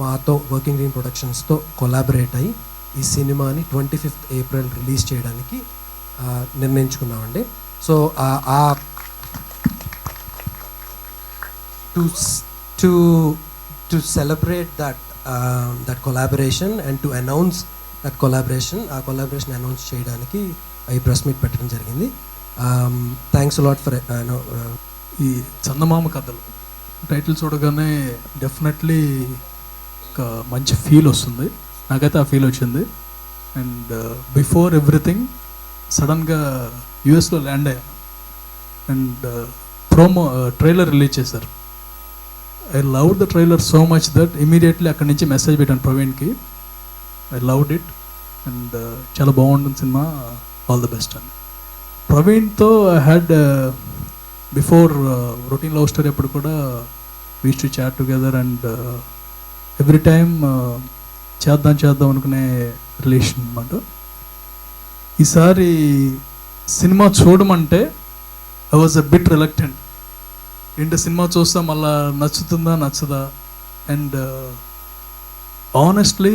మాతో working green ప్రొడక్షన్స్తో collaborate అయ్యి ఈ సినిమాని ట్వంటీ ఫిఫ్త్ ఏప్రిల్ రిలీజ్ చేయడానికి నిర్ణయించుకున్నామండి. So uh to to to celebrate that that collaboration and to announce that collaboration uh collaboration announce um, చేయడానికి ఈ press meet పెట్టడం జరిగింది. థ్యాంక్స్ లాట్ ఫర్ ఈ చందమామ కథలు. టైటిల్ చూడగానే డెఫినెట్లీ ఒక మంచి ఫీల్ వస్తుంది. నాకైతే ఆ ఫీల్ వచ్చింది. అండ్ బిఫోర్ ఎవ్రీథింగ్ సడన్గా యుఎస్లో ల్యాండ్ అయ్యాను అండ్ ప్రోమో ట్రైలర్ రిలీజ్ చేశారు. I love the trailer so much that immediately అక్కడి నుంచి మెసేజ్ పెట్టాను ప్రవీణ్కి. ఐ లవ్డ్ ఇట్ అండ్ చాలా బాగుంటుంది సినిమా. ఆల్ ద బెస్ట్ అని. ప్రవీణ్తో I had before routine love story అప్పుడు కూడా was to chat together and every time చేద్దాం చేద్దాం అనుకునే రిలేషన్ అనమాట ఈసారి cinema చూడమంటే I was a bit reluctant ఏంటో సినిమా చూస్తా మళ్ళా నచ్చుతుందా నచ్చదా? అండ్ ఆనెస్ట్లీ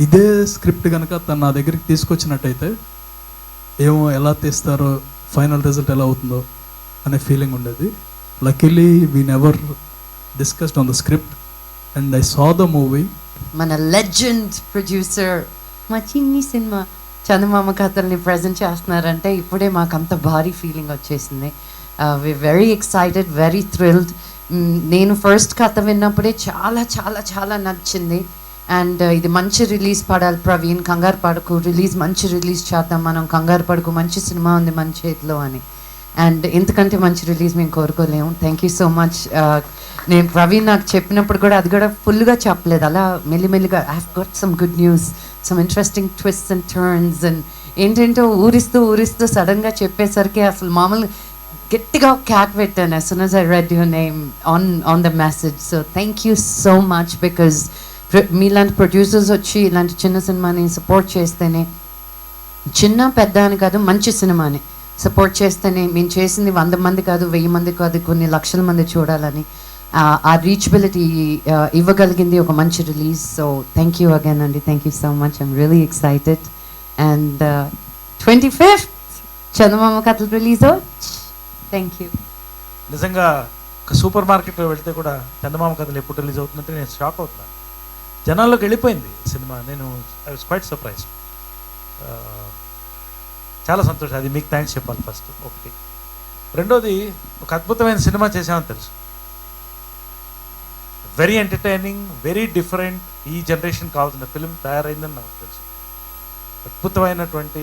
ఇదే స్క్రిప్ట్ కనుక తను నా దగ్గరికి తీసుకొచ్చినట్టయితే ఏమో ఎలా తీస్తారో ఫైనల్ రిజల్ట్ ఎలా అవుతుందో అనే ఫీలింగ్ ఉండేది. Luckily we never discussed on the script and I saw the movie మన లెజెండ్ ప్రొడ్యూసర్ మా చిన్ని సినిమా చందమామ కథల్ని ప్రజెంట్ చేస్తున్నారంటే ఇప్పుడే మాకు అంత భారీ ఫీలింగ్ వచ్చేసింది. We very excited very thrilled నేను ఫస్ట్ కథ విన్నప్పుడే చాలా చాలా చాలా నచ్చింది. అండ్ uh, ఇది మంచి రిలీజ్ పడాలి ప్రవీణ్. కంగారు పడకు రిలీజ్ మంచి రిలీజ్ చేద్దాం మనం. కంగారు పడకు మంచి సినిమా ఉంది మన చేతిలో అని. అండ్ ఇంతకంటే మంచి రిలీజ్ మేము కోరుకోలేము. థ్యాంక్ యూ సో మచ్ నేను ప్రవీణ్ నాకు చెప్పినప్పుడు కూడా అది కూడా ఫుల్గా చెప్పలేదు. అలా మెల్లిమెల్లిగా I have got some good news some interesting twist and turns and ఏంటంటే ఊరిస్తూ ఊరిస్తూ సడన్గా చెప్పేసరికి అసలు మామూలు గట్టిగా క్యాట్ పెట్టాను as soon as I read your name on on the message so thank you so much because మీలాంటి ప్రొడ్యూసర్స్ వచ్చి ఇలాంటి చిన్న సినిమాని సపోర్ట్ చేస్తేనే చిన్న పెద్ద అని కాదు మంచి సినిమాని సపోర్ట్ చేస్తేనే మేము చేసింది వంద మంది కాదు వెయ్యి మంది కాదు కొన్ని లక్షల మంది చూడాలని ఆ, రీచబిలిటీ ఇవ్వగలిగింది ఒక మంచి release so thank you again అండి thank you so much I'm really excited and twenty fifth Chandamama Kathalu release thank you నిజంగా ఒక సూపర్ మార్కెట్లో వెళ్తే కూడా చందమామ కథలు ఎప్పుడు రిలీజ్ అవుతుందంటే నేను షాక్ అవుతున్నాను జనాల్లోకి వెళ్ళిపోయింది సినిమా. నేను ఐ వాస్ క్వైట్ సర్ప్రైజ్ చాలా సంతోషం. అది మీకు థ్యాంక్స్ చెప్పాలి ఫస్ట్. ఒకటి రెండోది ఒక అద్భుతమైన సినిమా చేసామని తెలుసు. వెరీ ఎంటర్టైనింగ్ వెరీ డిఫరెంట్ ఈ జనరేషన్ కావాల్సిన ఫిలిం తయారైందని నాకు తెలుసు. అద్భుతమైనటువంటి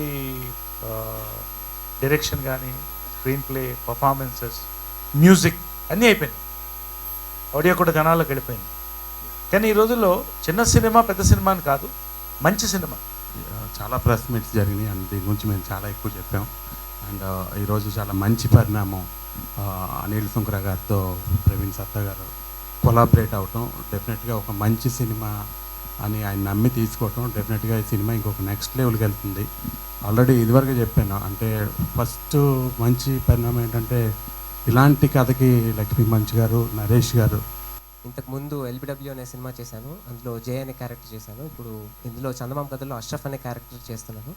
డైరెక్షన్ కానీ స్క్రీన్ ప్లే పర్ఫార్మెన్సెస్ మ్యూజిక్ అన్నీ అయిపోయినాయి. ఆడియో కూడా జనాల్లోకి వెళ్ళిపోయింది. కానీ ఈ రోజుల్లో చిన్న సినిమా పెద్ద సినిమా అని కాదు మంచి సినిమా. చాలా ప్రెస్ మీట్స్ జరిగినాయి. అండ్ దీని గురించి మేము చాలా ఎక్కువ చెప్పాం. అండ్ ఈరోజు చాలా మంచి పరిణామం అనిల్ సుంకర గారితో ప్రవీణ్ సత్తా గారు కొలాబరేట్ అవటం. డెఫినెట్గా ఒక మంచి సినిమా అని ఆయన నమ్మి తీసుకోవటం. డెఫినెట్గా ఈ సినిమా ఇంకొక నెక్స్ట్ లెవెల్కి వెళ్తుంది. ఆల్రెడీ ఇదివరకు చెప్పాను. అంటే ఫస్ట్ మంచి పరిణామం ఏంటంటే ఇలాంటి కథకి లక్ష్మీ మంచి గారు నరేష్ గారు ఇంతకు ముందు ఎల్బిడబ్ల్యూ అనే సినిమా చేశాను. అందులో జే అనే క్యారెక్టర్ చేశాను. ఇప్పుడు ఇందులో చందమామ కథలో అష్రఫ్ అనే క్యారెక్టర్ చేస్తున్నాను.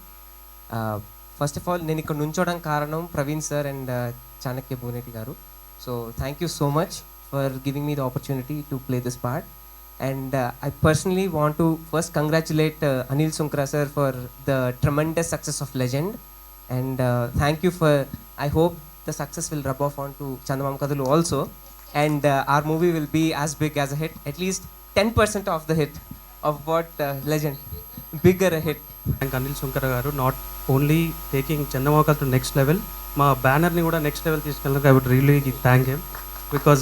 ఫస్ట్ ఆఫ్ ఆల్ నేను ఇక్కడ నుంచోవడానికి కారణం Praveen sir and uh, Chanakya Bhuvaneti గారు. So thank you so much for giving me the opportunity to play this part and I personally want to first congratulate Anil Sunkara sir for the tremendous success of Legend and thank you for I hope the success will rub off on to Chandamama Kathalu also and uh, our movie will be as big as a hit, at least 10% of the hit of what uh, legend, bigger a hit. Thank Anil Shankar గారు not only taking చందమోకల్ to next level మా బ్యానర్ని కూడా next level తీసుకెళ్ళడానికి I would really thank him because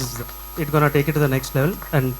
it gone take it to the next level and